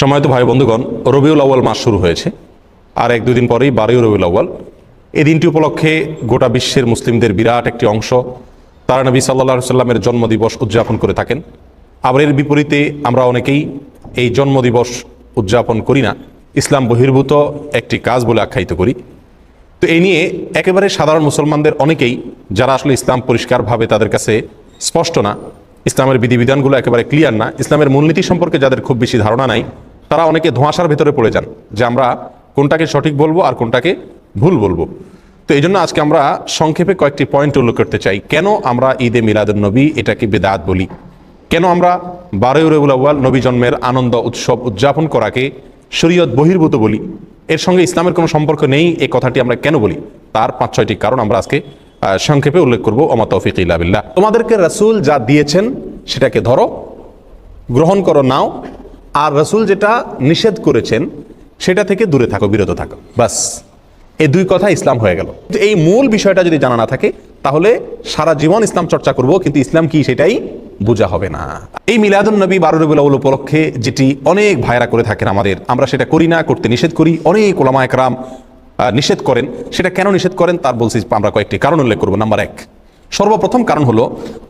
সময়ত ভাই বন্ধুগণ, রবিউল আউ্য়াল মাস শুরু হয়েছে। আর এক দুদিন পরেই বারোই রবিউল আউ্য়াল। এই দিনটি উপলক্ষে গোটা বিশ্বের মুসলিমদের বিরাট একটি অংশ, তারা নবী সাল্লা সাল্লামের জন্মদিবস উদযাপন করে থাকেন। আবার এর বিপরীতে আমরা অনেকেই এই জন্মদিবস উদযাপন করি না। ইসলাম বহির্ভূত একটি কাজ বলে আখ্যায়িত করি। তো এই নিয়ে একেবারে সাধারণ মুসলমানদের অনেকেই, যারা আসলে ইসলাম পরিষ্কারভাবে তাদের কাছে স্পষ্ট না, ইসলামের বিধিবিধানগুলো একেবারে ক্লিয়ার না, ইসলামের মূলনীতি সম্পর্কে যাদের খুব বেশি ধারণা নাই তারা অনেকে ধোঁয়াশার ভেতরে পড়ে যান যে আমরা কোনটাকে সঠিক বলব আর কোনটাকে ভুল বলব। তো এই জন্য আজকে আমরা সংক্ষেপে কয়েকটি পয়েন্ট উল্লেখ করতে চাই। কেন আমরা ঈদে মিলাদুল নবী এটাকে বেদাত বলি? কেন আমরা বারোই রবিউল আউ্য়াল নবী জন্মের আনন্দ উৎসব উদযাপন করাকে শরীয়ত বহির্ভূত বলি? এর সঙ্গে ইসলামের কোনো সম্পর্ক নেই এই কথাটি আমরা কেন বলি? তার পাঁচ ছয়টি কারণ আমরা আজকে সংক্ষেপে উল্লেখ করব। অমা তৌফিক ইল্লা বিল্লাহ। তোমাদেরকে রাসূল যা দিয়েছেন সেটাকে ধরো, গ্রহণ করো নাও আর রসুল যেটা নিষেধ করেছেন, সেটা থেকে দূরে থাকো, বিরত থাকো। বাস। এই দুই কথা ইসলাম হয়ে গেল। এই মূল বিষয়টা যদি জানা না থাকে, তাহলে সারা জীবন ইসলাম চর্চা করব, কিন্তু ইসলাম কি সেটাই বোঝা হবে না। এই মিলাদুন নবী বারো রবিউল উপলক্ষে যেটি অনেক ভাইরা করে থাকেন আমাদের, আমরা সেটা করি না, করতে নিষেধ করি, অনেক ওলামা একরাম নিষেধ করেন। সেটা কেন নিষেধ করেন, তার বলছি আমরা কয়েকটি কারণ উল্লেখ করব। নাম্বার এক সর্বপ্রথম কারণ হলো,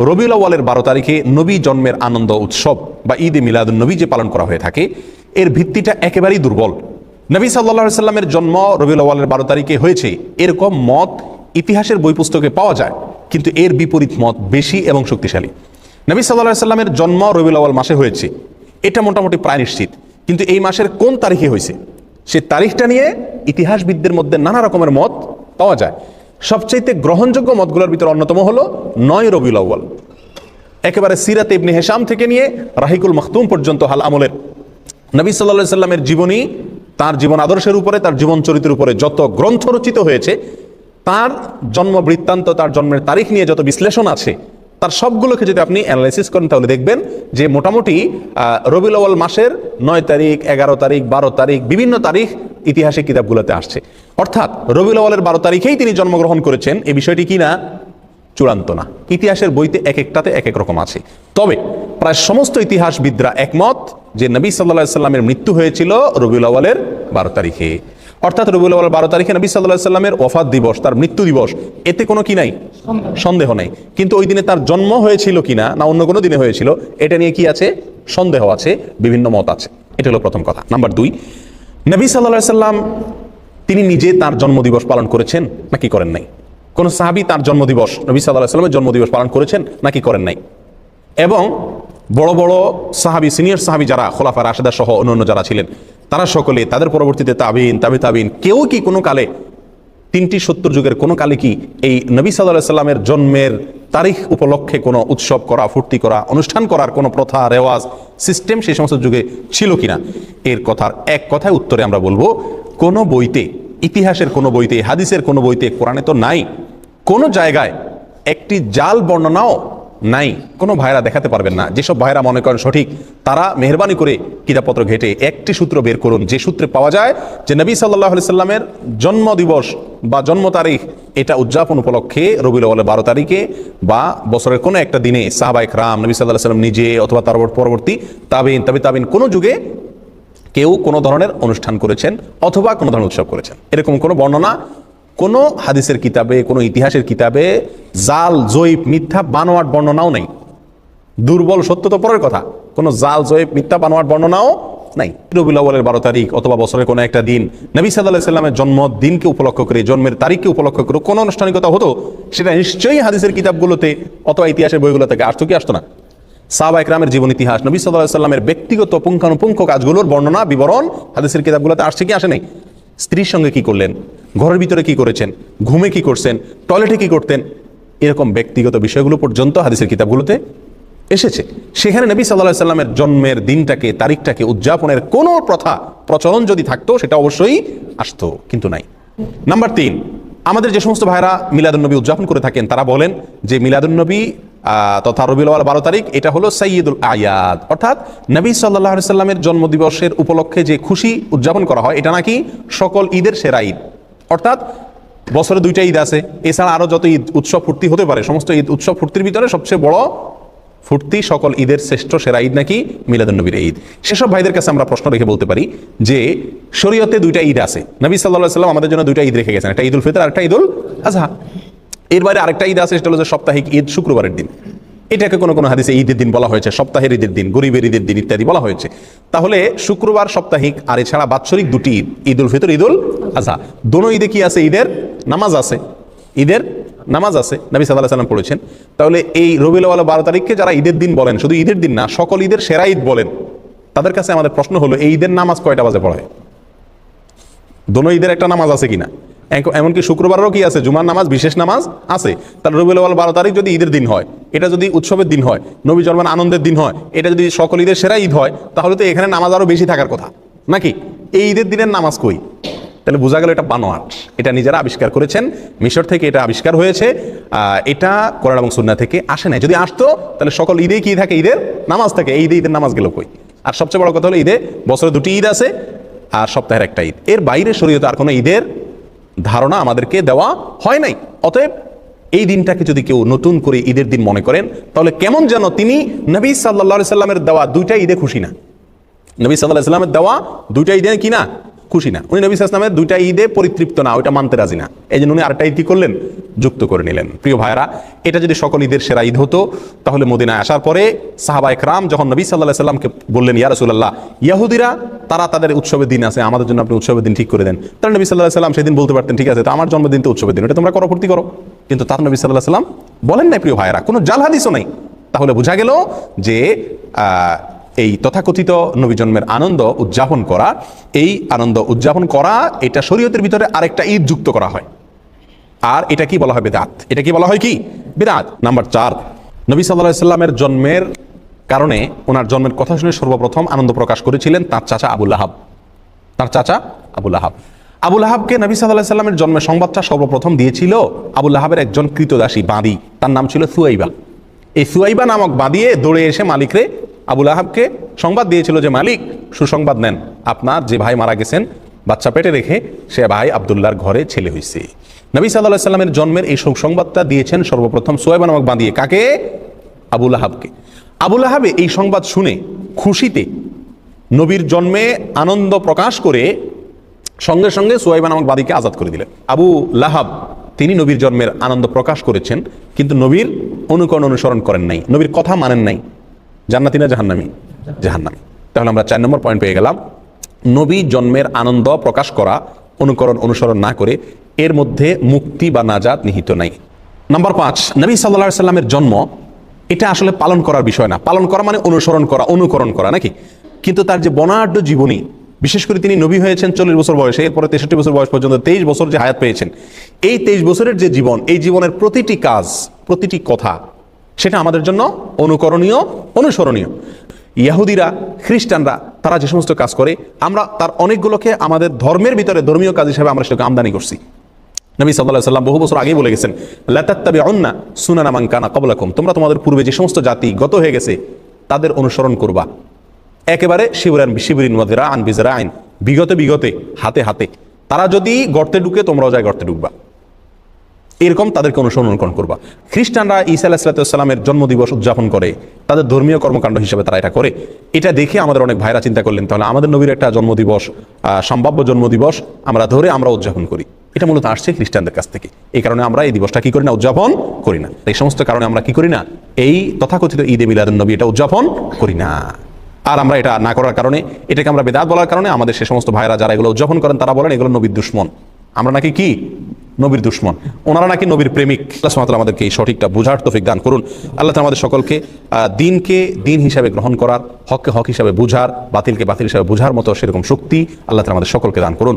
রবিউল আউ্য়ালের বারো তারিখে নবী জন্মের আনন্দ উৎসব বা ঈদ এ মিলাদুন নবী যে পালন করা হয়ে থাকে, এর ভিত্তিটা একেবারেই দুর্বল। নবী সাল্লাহ সাল্লামের জন্ম রবিউল আউ্য়ালের বারো তারিখে হয়েছে। এরকম মত ইতিহাসের বই পুস্তকে পাওয়া যায়, কিন্তু এর বিপরীত মত বেশি এবং শক্তিশালী। নবী সাল্লাহ সাল্লামের জন্ম রবিউল আউ্য়াল মাসে হয়েছে। এটা মোটামুটি প্রায় নিশ্চিত। কিন্তু এই মাসের কোন তারিখে হয়েছে? সে তারিখটা নিয়ে ইতিহাসবিদদের মধ্যে নানা রকমের মত পাওয়া যায়। সবচাইতে গ্রহণযোগ্য মতগুলোর ভিতরে অন্যতম হলো নয় রবিউল আউ্য়াল। একেবারে সিরাত ইবনে হেসাম থেকে নিয়ে রাহিকুল মখতুম পর্যন্ত হাল আমলের। নবী সাল্লা সাল্লামের জীবনী, তার জীবন আদর্শের উপরে, তার জীবন চরিত্রের উপরে যত গ্রন্থ রচিত হয়েছে, তার জন্ম বৃত্তান্ত, তার জন্মের তারিখ নিয়ে যত বিশ্লেষণ আছে, তার সবগুলোকে যদি আপনি অ্যানালাইসিস করেন, তাহলে দেখবেন যে মোটামুটি রবিউল আউয়াল মাসের নয় তারিখ, এগারো তারিখ, বারো তারিখ, বিভিন্ন তারিখ ইতিহাসের কিতাবগুলোতে আসছে। অর্থাৎ রবিউল আউয়ালের বারো তারিখেই তিনি জন্মগ্রহণ করেছেন। এই বিষয়টি কি না? চূড়ান্ত না। ইতিহাসের বইতে এক একটাতে এক এক রকম আছে। তবে প্রায় সমস্ত ইতিহাসবিদরা একমত যে নবী সাল্লাহ সাল্লামের মৃত্যু হয়েছিল রবিউল আওয়ালের বারো তারিখে। অর্থাৎ রবিউল আওয়াল বারো তারিখে নবী সাল্লাহ সাল্লামের ওফাত দিবস, তার মৃত্যু দিবস, এতে কোনো কি নাই? সন্দেহ নেই। কিন্তু ওই দিনে তার জন্ম হয়েছিল কিনা না অন্য কোনো দিনে হয়েছিল, এটা নিয়ে কি আছে? সন্দেহ আছে, বিভিন্ন মত আছে। এটা হলো প্রথম কথা। নাম্বার দুই নবী সাল্লাহ সাল্লাম, তিনি নিজে তার জন্মদিবস পালন করেছেন নাকি করেন নাই? কোন সাহাবি তার জন্মদিবস, নবী সাল্লাহ সাল্লামের জন্মদিবস পালন করেছেন নাকি করেন নাই? এবং বড় বড় সাহাবি, সিনিয়র সাহাবি যারা, খোলাফা রাশেদা সহ অন্যান্য যারা ছিলেন, তারা সকলে, তাদের পরবর্তীতে তাবিন, তাবি তাবিন, কেউ কি কোনো কালে, তিনটি সত্তর যুগের কোনো কালে কি এই নবী সাল্লাহ সাল্লামের জন্মের তারিখ উপলক্ষে কোনো উৎসব করা, ফুর্তি করা, অনুষ্ঠান করার কোনো প্রথা, রেওয়াজ সিস্টেম সেই সমস্ত যুগে ছিল কিনা? এর কথার এক কথায় উত্তরে আমরা বলব, কোনো বইতে, ইতিহাসের কোনো বইতে, হাদিসের কোনো বইতে কোরআনে তো নাই। কোনো জায়গায় একটি জাল বর্ণনাও নাই। কোনো ভাইরা দেখাতে পারবেন না। যেসব ভাইরা মনে করেন সঠিক, তারা মেহরবানি করে কিতাবপত্র ঘেটে একটি সূত্র বের করুন। যে সূত্রে পাওয়া যায় যে নবী সাল্লাহ সাল্লামের জন্ম দিবস বা জন্ম তারিখ, এটা উদযাপন উপলক্ষে রবিউল আউ্বালের বারো তারিখে বা বছরের কোনো একটা দিনে সাহাবাইক রাম নবী সাল্লাহ সাল্লাম নিজে অথবা তার পরবর্তী তাবিন তাবি তাবিন কোনো যুগে কেউ কোনো ধরনের অনুষ্ঠান করেছেন অথবা কোনো ধরনের উৎসব করেছেন। এরকম কোনো বর্ণনা কোনো হাদিসের কিতাবে, কোনো ইতিহাসের কিতাবে জাল জয়ীব মিথ্যা, বানোয়াট বর্ণনাও নেই। দুর্বল সত্য তো পরের কথা। কোনো জাল জয়ীব মিথ্যা, বানোয়াট বর্ণনাও নাই। রবিউল আউ্বালের বারো তারিখ অথবা বছরের কোনো একটা দিন নবী সাল্লাহ সাল্লামের জন্মদিনকে উপলক্ষ করে, জন্মের তারিখকে উপলক্ষ করে কোনো আনুষ্ঠানিকতা হতো, সেটা নিশ্চয়ই হাদিসের কিতাবগুলোতে অথবা ইতিহাসের বইগুলো থেকে আসতো কি আসতো না। সাহাবা একরামের জীবন ইতিহাস, নবী সাল্লাহ সাল্লামের ব্যক্তিগত পুঙ্খানুপুঙ্খ কাজগুলোর বর্ণনা, বিবরণ হাদিসের কিতাবগুলোতে আসছে কি আসে নাই। স্ত্রীর সঙ্গে কি করলেন? ঘরের ভিতরে কি করেছেন? ঘুমে কি করছেন? টয়লেটে কি করতেন? এরকম ব্যক্তিগত বিষয়গুলো পর্যন্ত হাদিসের কিতাবগুলোতে এসেছে। সেখানে নবী সাল্লাহ সাল্লামের জন্মের দিনটাকে তারিখটাকে উদযাপনের কোনো প্রথা প্রচলন যদি থাকতো সেটা অবশ্যই আসতো কিন্তু নাই। নাম্বার তিন আমাদের যে সমস্ত ভাইরা মিলাদুন্নবী উদযাপন করে থাকেন তারা বলেন যে মিলাদুন্নবী আহ, তথা রবিউল আওয়াল বারো তারিখ, এটা হলো সৈয়দুল আয়াদ। অর্থাৎ নবী সাল্লাহ সাল্লামের জন্মদিবসের উপলক্ষে যে খুশি উদযাপন করা হয়, এটা নাকি সকল ঈদের সেরা ঈদ। অর্থাৎ বছরে দুইটা ঈদ আছে, এছাড়া আরও যত ঈদ, উৎসব, ফুর্তি হতে পারে, সমস্ত ঈদ, উৎসব, ফুর্তির ভিতরে সবচেয়ে বড় ফুর্তি সকল ঈদের শ্রেষ্ঠ সেরা ঈদ নাকি মিলাদুন্নবীর ঈদ। সেসব ভাইদের কাছে আমরা প্রশ্ন রেখে বলতে পারি যে, শরীয়তে দুইটা ঈদ আছে। নবী সাল্লাহ সাল্লাম আমাদের জন্য দুইটা ঈদ রেখে গেছেন, একটা ঈদুল ফিতর আর একটা ঈদুল আজহা এর বাইরে আরেকটা ঈদ আছে, সেটা হলো যে সাপ্তাহিক ঈদ শুক্রবারের দিন। এটাকে কোনো কোনো হাদিসে ঈদের দিন বলা হয়েছে, সপ্তাহের ঈদের দিন, গরিবের ঈদের দিন ইত্যাদি বলা হয়েছে। তাহলে শুক্রবার, সাপ্তাহিক, আর এছাড়া বাৎসরিক দুটি ঈদ, ঈদুল ফিতর, ঈদুল আজহা দোনো ঈদে কি আছে? ঈদের নামাজ আছে। ঈদের নামাজ আছে। নবী সাল্লাহ সাল্লাম পড়েছেন। তাহলে এই রবিউল আওয়াল বারো তারিখকে যারা ঈদের দিন বলেন, শুধু ঈদের দিন না, সকল ঈদের সেরা ঈদ বলেন, তাদের কাছে আমাদের প্রশ্ন হলো, এই ঈদের নামাজ কয়টা বাজে পড়ে? দোনো ঈদের একটা নামাজ আছে কিনা? এমনকি শুক্রবারও কি আছে? জুমার নামাজ, বিশেষ নামাজ আছে। তাহলে রবিউল বারো তারিখ যদি ঈদের দিন হয়, এটা যদি উৎসবের দিন হয়, নবী জন্মের আনন্দের দিন হয়, এটা যদি সকল ঈদের সেরা ঈদ হয়, তাহলে তো এখানে নামাজ আরও বেশি থাকার কথা। নাকি? এই ঈদের দিনের নামাজ কই? তাহলে বোঝা গেল এটা বানোয়াট। এটা নিজেরা আবিষ্কার করেছেন। মিশর থেকে এটা আবিষ্কার হয়েছে। এটা কোরআন এবং সুন্না থেকে আসে নাই। যদি আসতো, তাহলে সকল ঈদে কি থাকে? ঈদের নামাজ থাকে। এই ঈদে ঈদের নামাজ গেল কই? আর সবচেয়ে বড় কথা হলো, ঈদে বছরে দুটি ঈদ আছে, আর সপ্তাহের একটা ঈদ। এর বাইরে শরীয়তে আর কোনো ঈদের ধারণা আমাদেরকে দেওয়া হয় নাই। অতএব এই দিনটাকে যদি কেউ নতুন করে ঈদের দিন মনে করেন, তাহলে কেমন যেন তিনি নবী সাল্লা সাল্লামের দেওয়া দুইটা ঈদে খুশি না। নবী সাল্লাহ সাল্লামের দেওয়া দুইটা ঈদে কি না? খুশি না। উনি নবী ইসলামের দুইটা ঈদে পরিতৃপ্ত না, ওইটা মানতে রাজি না। এই জন্য উনি আরেকটা ঈদ করলেন, যুক্ত করে নিলেন। প্রিয় ভাইরা এটা যদি সকল ঈদের সেরা ঈদ হতো, তাহলে মদিনায় আসার পরে সাহাবা একরাম যখন নবী সাল্লাহ সাল্লামকে বললেন, ইয়া রসুল্লাহ ইয়াহুদিরা, তারা তাদের উৎসবের দিন আছে, আমাদের জন্য আপনি উৎসবের দিন ঠিক করে দেন। তাহলে নবী সাল্লাহ সাল্লাম সেদিন বলতে পারতেন, ঠিক আছে, তো আমার জন্মদিন তো উৎসবের দিন এটা তোমরা করো করো। কিন্তু তার নবী সাল্লাহ সাল্লাম বলেন নাই, প্রিয় ভাইরা কোনো জাল হাদিসও নাই। তাহলে বোঝা গেল যে এই তথাকথিত নবী জন্মের আনন্দ উদযাপন করা, এই আনন্দ উদযাপন করা, এটা শরীয়তের ভিতরে আরেকটা ঈদ যুক্ত করা হয়। আর এটা কি বলা হয় বেদাত? এটা কি বলা হয় কি? বেদাত। নাম্বার চার, নবী সাল্লাহ সাল্লামের জন্মের কারণে ওনার জন্মের কথা শুনে সর্বপ্রথম আনন্দ প্রকাশ করেছিলেন তার চাচা আবুল আহাব তার চাচা আবুল আহাব আবুল আহাবকে নবী সাল্লাহ সাল্লামের জন্মের সংবাদটা সর্বপ্রথম দিয়েছিল আবুল আহাবের একজন কৃতদাসী বাঁদি। তার নাম ছিল সুয়াইবা। এই সুয়াইবা নামক বাঁদিয়ে দৌড়ে এসে মালিকরে আবুল আহাবকে সংবাদ দিয়েছিল যে মালিক সুসংবাদ নেন। আপনার যে ভাই মারা গেছেন, বাচ্চা পেটে রেখে সে ভাই আবদুল্লাহর ঘরে ছেলে হয়েছে নবী সাল্লাহ সাল্লামের জন্মের এই সুসংবাদটা দিয়েছেন সর্বপ্রথম সোয়েব নামক বাঁধিয়ে কাকে? আবুল আহাবকে। আবুল আহাবে এই সংবাদ শুনে খুশিতে নবীর জন্মে আনন্দ প্রকাশ করে সঙ্গে সঙ্গে সোয়াইবা নামক বাদীকে আজাদ করে দিলেন। আবু লাহাব, তিনি নবীর জন্মের আনন্দ প্রকাশ করেছেন, কিন্তু নবীর অনুকরণ অনুসরণ করেন নাই। নবীর কথা মানেন নাই। জান্নাতি না জাহান্নামি? জাহান্নামি। তাহলে আমরা চার নম্বর পয়েন্ট পেয়ে গেলাম। নবী জন্মের আনন্দ প্রকাশ করা, অনুকরণ, অনুসরণ না করে এর মধ্যে মুক্তি বা নাজাত নিহিত নাই। নাম্বার পাঁচ, নবী সাল্লা সাল্লামের জন্ম, এটা আসলে পালন করার বিষয় না। পালন করা মানে অনুসরণ করা, অনুকরণ করা, নাকি? কিন্তু তার যে বনাঢ্য জীবনী, বিশেষ করে তিনি নবী হয়েছেন চল্লিশ বছর বয়সে, এরপরে তেষট্টি বছর বয়স পর্যন্ত তেইশ বছর যে হায়াত পেয়েছেন, এই তেইশ বছরের যে জীবন, এই জীবনের প্রতিটি কাজ, প্রতিটি কথা সেটা আমাদের জন্য অনুকরণীয়, অনুসরণীয়। ইয়াহুদিরা, খ্রিস্টানরা, তারা যে সমস্ত কাজ করে, আমরা তার অনেকগুলোকে আমাদের ধর্মের ভিতরে ধর্মীয় কাজ হিসেবে আমরা সেটাকে আমদানি করছি। নবী সাল্লাহ সাল্লাম বহু বছর আগেই বলে গেছেন লাতাত্তাবি অন্না সুনানা মানকানা কবলাকুম তোমরা তোমাদের পূর্বে যে সমস্ত জাতি গত হয়ে গেছে, তাদের অনুসরণ করবা। একেবারে শিবরান, শিবরিন ওয়াদিরা আন বিজরা আইন বিগতে বিগতে, হাতে হাতে। তারা যদি গর্তে ঢুকে, তোমরাও যায় গর্তে ঢুকবা। এরকম তাদেরকে অনুসরণ অনুকরণ করবা। খ্রিস্টানরা ঈসা আলাহিসাল্লামের জন্মদিবস উদযাপন করে, তাদের ধর্মীয় কর্মকাণ্ড হিসেবে তারা এটা করে। এটা দেখে আমাদের অনেক ভাইরা চিন্তা করলেন, তাহলে আমাদের নবীর একটা জন্মদিবস সম্ভাব্য জন্মদিবস আমরা ধরে আমরা উদযাপন করি। এটা মূলত আসছে খ্রিস্টানদের কাছ থেকে। এই কারণে আমরা এই দিবসটা কি করি না, উদযাপন করি না। এই সমস্ত কারণে আমরা কি করি না, এই তথাকথিত ঈদে মিলাদুন নবী এটা উদযাপন করি না। আর আমরা এটা না করার কারণে, এটাকে আমরা বেদাত বলার কারণে আমাদের সে সমস্ত ভাইরা যারা এগুলো উদযাপন করেন তারা বলেন এগুলো নবীর দুশ্মন। আমরা নাকি কি? নবীর দুশ্মন। ওনারা নাকি নবীর প্রেমিক। আল্লাহ সুমাত আমাদেরকে এই সঠিকটা বোঝার তফিক দান করুন। আল্লাহ আমাদের সকলকে দিনকে দিন হিসাবে গ্রহণ করার, হককে হক হিসাবে বুঝার, বাতিলকে বাতিল হিসাবে বুঝার মতো সেরকম শক্তি আল্লাহ আমাদের সকলকে দান করুন।